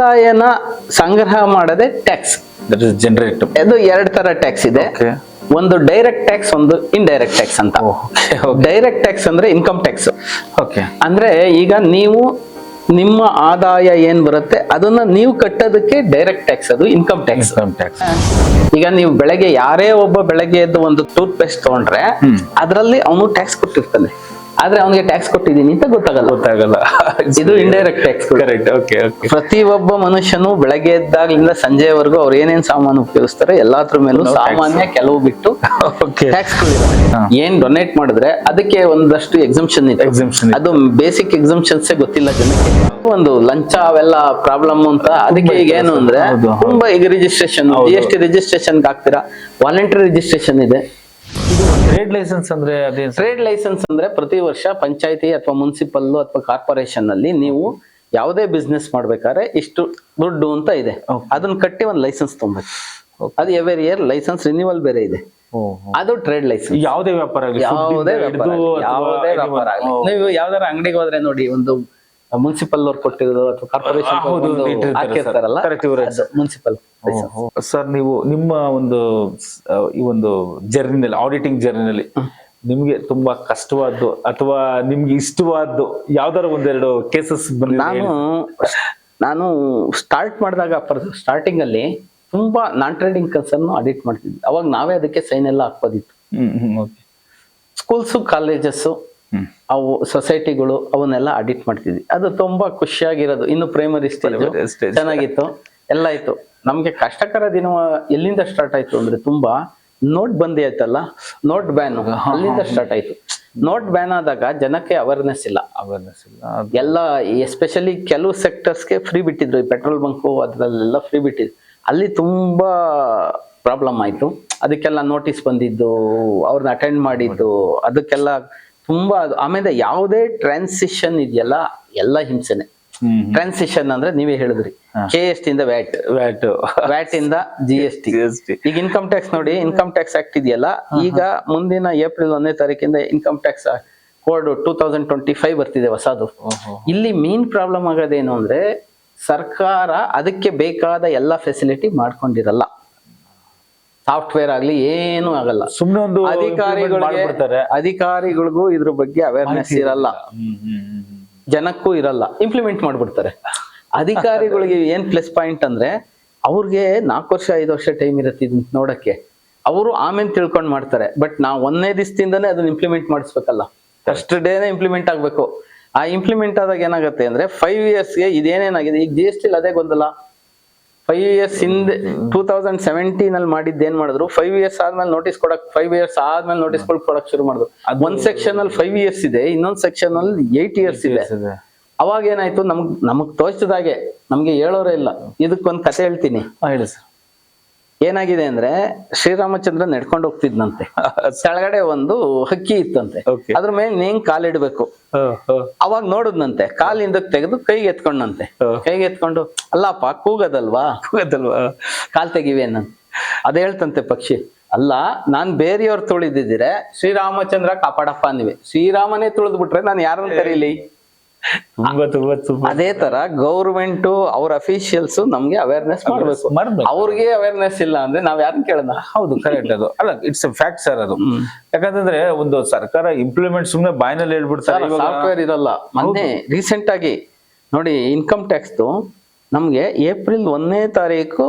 ಆದಾಯನ ಸಂಗ್ರಹ ಮಾಡದೆ ಟ್ಯಾಕ್ಸ್ ದಟ್ ಇಸ್ ಜನರೇಟ್ ಅದು ಎರಡು ತರ ಟ್ಯಾಕ್ಸ್ ಇದೆ. ಒಂದು ಡೈರೆಕ್ಟ್ ಟ್ಯಾಕ್ಸ್ ಒಂದು ಇನ್ಡೈರೆಕ್ಟ್ ಟ್ಯಾಕ್ಸ್ ಅಂತ. ಡೈರೆಕ್ಟ್ ಟ್ಯಾಕ್ಸ್ ಅಂದ್ರೆ ಇನ್ಕಮ್ ಟ್ಯಾಕ್ಸ್ ಓಕೆ ಅಂದ್ರೆ ಈಗ ನೀವು ನಿಮ್ಮ ಆದಾಯ ಏನ್ ಬರುತ್ತೆ? ಅದನ್ನ ನೀವು ಕಟ್ಟೋದಕ್ಕೆ ಡೈರೆಕ್ಟ್ ಟ್ಯಾಕ್ಸ್ ಅದು ಇನ್ಕಮ್ ಟ್ಯಾಕ್ಸ್ ಇನ್ಕಮ್ ಟ್ಯಾಕ್ಸ್ ಈಗ ನೀವು ಬೆಳಗ್ಗೆ ಯಾರೇ ಒಬ್ಬ ಬೆಳಗ್ಗೆ ಎದ್ದು ಒಂದು ಟೂತ್ ಪೇಸ್ಟ್ ತಗೊಂಡ್ರೆ ಅದರಲ್ಲಿ ಅವನು ಟ್ಯಾಕ್ಸ್ ಕೊಟ್ಟಿರ್ತಾನೆ. ಆದ್ರೆ ಅವನಿಗೆ ಟ್ಯಾಕ್ಸ್ ಕೊಟ್ಟಿದ್ದೀನಿ ಅಂತ ಗೊತ್ತಾಗಲ್ಲ. ಗೊತ್ತಾಗಲ್ಲ. ಇದು indirect tax correct okay okay ಪ್ರತಿ ಒಬ್ಬ ಮನುಷ್ಯನು ಬೆಳಗ್ಗೆ ಎದ್ದಾಗ್ಲಿಂದ ಸಂಜೆವರೆಗೂ ಅವ್ರು ಏನೇನ್ ಸಾಮಾನು ಉಪಯೋಗಿಸ್ತಾರೆ ಎಲ್ಲಾದ್ರ ಮೇಲೂ ಸಾಮಾನ್ಯ ಕೆಲವು ಬಿಟ್ಟು ಟ್ಯಾಕ್ಸ್. ಏನ್ ಡೊನೇಟ್ ಮಾಡಿದ್ರೆ ಅದಕ್ಕೆ ಒಂದಷ್ಟು ಎಕ್ಸಿಮಿಷನ್ ಇದೆ ಎಕ್ಸಿಮಿಷನ್ ಅದು ಬೇಸಿಕ್ ಎಕ್ಸಿಮಿಷನ್ಸ್ ಗೊತ್ತಿಲ್ಲ ಜನಕ್ಕೆ. ಒಂದು ಲಂಚ ಅವೆಲ್ಲ ಪ್ರಾಬ್ಲಮ್ ಅಂತ ಅದಕ್ಕೆ ಈಗ ಏನು ಅಂದ್ರೆ. ತುಂಬಾ ಈಗ registration G S T registration ಹಾಕ್ತೀರಾ ವಾಲಂಟರಿ ರಿಜಿಸ್ಟ್ರೇಷನ್ ಇದೆ. ಟ್ರೇಡ್ ಲೈಸೆನ್ಸ್ ಅಂದ್ರೆ ಅದೇನ್ ಟ್ರೇಡ್ ಲೈಸೆನ್ಸ್ ಅಂದ್ರೆ ಪ್ರತಿ ವರ್ಷ ಪಂಚಾಯತಿ ಅಥವಾ ಮುನ್ಸಿಪಲ್ ಅಥವಾ ಕಾರ್ಪೊರೇಷನ್ ಅಲ್ಲಿ ನೀವು ಯಾವುದೇ ಬಿಸ್ನೆಸ್ ಮಾಡ್ಬೇಕಾದ್ರೆ ಇಷ್ಟು ದುಡ್ಡು ಅಂತ ಇದೆ. ಅದನ್ನ ಕಟ್ಟಿ ಒಂದು ಲೈಸೆನ್ಸ್ ತೊಗೊಬೇಕು ಅದು ಎವರಿ ಇಯರ್ ಲೈಸೆನ್ಸ್ ರಿನ್ಯೂವಲ್ ಬೇರೆ ಇದೆ. ಅದು ಟ್ರೇಡ್ ಲೈಸೆನ್ಸ್ ಯಾವುದೇ ವ್ಯಾಪಾರ ಆಗಲಿ ಯಾವುದೇ ವ್ಯಾಪಾರ ಯಾವುದೇ ವ್ಯಾಪಾರ ಆಗಲಿ. ನೀವು ಯಾವ್ದಾರ ಅಂಗಡಿಗೆ ಹೋದ್ರೆ ನೋಡಿ ಒಂದು ಮುನ್ಸಿಪಲ್ ಅವ್ರು ಕೊಟ್ಟಿರೋದು ಅಥವಾ ಕಾರ್ಪೊರೇಷನ್ ಹಾಕಿರ್ತಾರಲ್ಲ ಮುನ್ಸಿಪಲ್ ಸರ್? ನೀವು ನಿಮ್ಮ ಒಂದು ಈ ಒಂದು ಜರ್ನಿನಲ್ಲಿ ಆಡಿಟಿಂಗ್ ಜರ್ನಿನಲ್ಲಿ ನಿಮ್ಗೆ ತುಂಬಾ ಕಷ್ಟವಾದ್ದು ಅಥವಾ ನಿಮ್ಗೆ ಇಷ್ಟವಾದ್ದು ಯಾವ್ದಾರ ಒಂದೆರಡು ಕೇಸಸ್ ನಾನು ನಾನು ಸ್ಟಾರ್ಟ್ ಮಾಡಿದಾಗ ಸ್ಟಾರ್ಟಿಂಗ್ ಅಲ್ಲಿ ತುಂಬಾ ನಾನ್ ಟ್ರೇಡಿಂಗ್ ಕನ್ಸರ್ನ್ ಅಡಿಟ್ ಮಾಡ್ತಿದ್ವಿ ಅವಾಗ ನಾವೇ ಅದಕ್ಕೆ ಸೈನ್ ಎಲ್ಲ ಹಾಕ್ಬೋದಿತ್ತು. Schools colleges. ಅವು ಸೊಸೈಟಿಗಳು ಅವನ್ನೆಲ್ಲ ಅಡಿಟ್ ಮಾಡ್ತಿದ್ವಿ. ಅದು ತುಂಬಾ ಖುಷಿಯಾಗಿರೋದು. ಇನ್ನು ಪ್ರೈಮರಿ ಸ್ಟೇಜ್ ಚೆನ್ನಾಗಿತ್ತು. ಎಲ್ಲ ಆಯ್ತು. ನಮ್ಗೆ ಕಷ್ಟಕರ ದಿನ ಎಲ್ಲಿಂದ ಸ್ಟಾರ್ಟ್ ಆಯ್ತು ಅಂದ್ರೆ ತುಂಬಾ ನೋಟ್ ಬಂದಿ ಆಯ್ತಲ್ಲ? ನೋಟ್ ಬ್ಯಾನ್ ಅಲ್ಲಿಂದ ಸ್ಟಾರ್ಟ್ ಆಯ್ತು. ನೋಟ್ ಬ್ಯಾನ್ ಆದಾಗ ಜನಕ್ಕೆ ಅವೇರ್ನೆಸ್ ಇಲ್ಲ. ಅವೇರ್ನೆಸ್ ಇಲ್ಲ. ಎಲ್ಲ ಎಸ್ಪೆಷಲಿ ಕೆಲವು ಸೆಕ್ಟರ್ಸ್ಗೆ ಫ್ರೀ ಬಿಟ್ಟಿದ್ರು. ಈ ಪೆಟ್ರೋಲ್ ಬಂಕು ಅದ್ರಲ್ಲೆಲ್ಲ ಫ್ರೀ ಬಿಟ್ಟಿದ್ರು. ಅಲ್ಲಿ ತುಂಬಾ ಪ್ರಾಬ್ಲಮ್ ಆಯ್ತು. ಅದಕ್ಕೆಲ್ಲ ನೋಟಿಸ್ ಬಂದಿದ್ದು ಅವ್ರನ್ನ ಅಟೆಂಡ್ ಮಾಡಿದ್ದು ಅದಕ್ಕೆಲ್ಲ ತುಂಬಾ ಅದು- ಆಮೇಲೆ ಯಾವುದೇ ಟ್ರಾನ್ಸಿಷನ್ ಇದೆಯಲ್ಲ ಎಲ್ಲ ಹಿಂಸೆನೆ. ಟ್ರಾನ್ಸಿಷನ್ ಅಂದ್ರೆ ನೀವೇ ಹೇಳಿದ್ರಿ. ಕೆ ಎಸ್ ಇಂದ ವ್ಯಾಟ್ ವ್ಯಾಟ್. ವ್ಯಾಟ್ ಇಂದ ಜಿ ಎಸ್ ಟಿ ಈಗ ಇನ್ಕಮ್ ಟ್ಯಾಕ್ಸ್ ನೋಡಿ ಇನ್ಕಮ್ ಟ್ಯಾಕ್ಸ್ ಆಕ್ಟ್ ಇದೆಯಲ್ಲ ಈಗ ಮುಂದಿನ ಏಪ್ರಿಲ್ ಒಂದನೇ ತಾರೀಕಿಂದ income tax code two thousand twenty five ಬರ್ತಿದೆ ಹೊಸದು. ಇಲ್ಲಿ ಮೇನ್ ಪ್ರಾಬ್ಲಮ್ ಆಗೋದೇನು ಅಂದ್ರೆ ಸರ್ಕಾರ ಅದಕ್ಕೆ ಬೇಕಾದ ಎಲ್ಲ ಫೆಸಿಲಿಟಿ ಮಾಡ್ಕೊಂಡಿರಲ್ಲ. ಸಾಫ್ಟ್ವೇರ್ ಆಗ್ಲಿ ಏನು ಆಗಲ್ಲ. ಸುಮ್ಮನೆ ಒಂದು ಅಧಿಕಾರಿಗಳಿಗೆ ಅಧಿಕಾರಿಗಳಿಗೂ ಇದ್ರ ಬಗ್ಗೆ ಅವೇರ್ನೆಸ್ ಇರಲ್ಲ. ಜನಕ್ಕೂ ಇರಲ್ಲ. ಇಂಪ್ಲಿಮೆಂಟ್ ಮಾಡ್ಬಿಡ್ತಾರೆ. ಅಧಿಕಾರಿಗಳಿಗೆ ಏನ್ ಪ್ಲಸ್ ಪಾಯಿಂಟ್ ಅಂದ್ರೆ ಅವ್ರಿಗೆ ನಾಲ್ಕು ವರ್ಷ ಐದು ವರ್ಷ ಟೈಮ್ ಇರುತ್ತೆ ಇದನ್ನ ನೋಡಕ್ಕೆ. ಅವರು ಆಮೇಲೆ ತಿಳ್ಕೊಂಡ್ ಮಾಡ್ತಾರೆ. ಬಟ್ ನಾವು ಒಂದನೇ ದಿವಸದಿಂದನೇ ಅದನ್ನ ಇಂಪ್ಲಿಮೆಂಟ್ ಮಾಡಿಸ್ಬೇಕಲ್ಲ. ಫಸ್ಟ್ ಡೇನೆ ಇಂಪ್ಲಿಮೆಂಟ್ ಆಗ್ಬೇಕು. ಆ ಇಂಪ್ಲಿಮೆಂಟ್ ಆದಾಗ ಏನಾಗುತ್ತೆ ಅಂದ್ರೆ ಫೈವ್ ಇಯರ್ಸ್ಗೆ ಇದೇನೇನಾಗಿದೆ? ಈಗ ಜಿ ಎಸ್ ಟಿ ಅದೇ ಗೊಂದಲ. ಫೈವ್ ಇಯರ್ಸ್ ಹಿಂದೆ ಟೂ ತೌಸಂಡ್ ಸೆವೆಂಟೀನ್ ಅಲ್ಲಿ ಮಾಡಿದ್ದು ಏನ್ ಮಾಡಿದ್ರು? ಫೈವ್ ಇಯರ್ಸ್ ಆದ್ಮೇಲೆ ನೋಟಿಸ್ ಕೊಡಕ್ ಫೈವ್ ಇಯರ್ಸ್ ಆದ್ಮೇಲೆ ನೋಟಿಸ್ ಕೊಡಕ್ ಶುರು ಮಾಡಿದ್ರು. ಒಂದ್ ಸೆಕ್ಷನ್ ಅಲ್ಲಿ ಫೈವ್ ಇಯರ್ಸ್ ಇದೆ ಇನ್ನೊಂದ್ ಸೆಕ್ಷನ್ ಅಲ್ಲಿ ಏಟ್ ಇಯರ್ಸ್ ಇದೆ ಇದೆ. ಅವಾಗ ಏನಾಯ್ತು? ನಮ್ಗ್ ನಮಗ್ ತೋರಿಸಿದಾಗೆ ನಮ್ಗೆ ಹೇಳೋರೇ ಇಲ್ಲ. ಇದಕ್ಕೊಂದು ಕತೆ ಹೇಳ್ತೀನಿ. ಹೇಳಿ ಸರ್ ಏನಾಗಿದೆ ಅಂದ್ರೆ ಶ್ರೀರಾಮಚಂದ್ರ ನಡ್ಕೊಂಡು ಹೋಗ್ತಿದ್ನಂತೆ. ಕೆಳಗಡೆ ಒಂದು ಹಕ್ಕಿ ಇತ್ತಂತೆ. ಅದ್ರ ಮೇಲೆ ನೀನ್ ಕಾಲಿಡ್ಬೇಕು ಅವಾಗ ನೋಡುದ್ನಂತೆ ಕಾಲ್ ಹಿಂದಕ್ ತೆಗೆದು ಕೈಗೆ ಎತ್ಕೊಂಡಂತೆ. ಕೈಗೆ ಎತ್ಕೊಂಡು ಅಲ್ಲಪ್ಪ ಕೂಗದಲ್ವಾ? ಕೂಗದಲ್ವಾ? ಕಾಲ್ ತೆಗಿವೆ ನನ್ ಅದ್ ಹೇಳ್ತಂತೆ ಪಕ್ಷಿ. ಅಲ್ಲ ನಾನ್ ಬೇರೆಯವ್ರು ತುಳಿದಿದ್ರೆ ಶ್ರೀರಾಮಚಂದ್ರ ಕಾಪಾಡಪ್ಪ ನೀವೇ ಶ್ರೀರಾಮನೇ ತುಳಿದ್ಬಿಟ್ರೆ ನಾನು ಯಾರನ್ನು ಕರೀಲಿ? ತುಂಬಾ ತುಂಬಾ ತುಂಬಾ. ಅದೇ ತರ ಗೌರ್ಮೆಂಟ್ ಅವ್ರ ಅಫಿಷಿಯಲ್ಸ್ ನಮ್ಗೆ ಅವೇರ್ನೆಸ್ ಮಾಡ್ಬೇಕು. ಅವ್ರಿಗೆ ಅವೇರ್ನೆಸ್ ಇಲ್ಲ ಅಂದ್ರೆ ನಾವ್ ಯಾರು ಕೇಳೋಣ? ಹೌದು ಕರೆಕ್ಟ್ ಅದು. ಅಲ್ಲ ಇಟ್ಸ್ ಫ್ಯಾಕ್ಟ್ ಸರ್ ಅದು. ಯಾಕಂತಂದ್ರೆ ಒಂದು ಸರ್ಕಾರ ಇಂಪ್ಲಿಮೆಂಟ್ ಸುಮ್ನೆ ಬಾಯ್ನಲ್ಲಿ ಹೇಳ್ಬಿಡ್ತಾರೆ ಸಾಫ್ಟ್ವೇರ್ ಇರಲ್ಲ ಮೊನ್ನೆ ರೀಸೆಂಟ್ ಆಗಿ ನೋಡಿ ಇನ್ಕಮ್ ಟ್ಯಾಕ್ಸ್ ನಮ್ಗೆ ಏಪ್ರಿಲ್ ಒಂದನೇ ತಾರೀಕು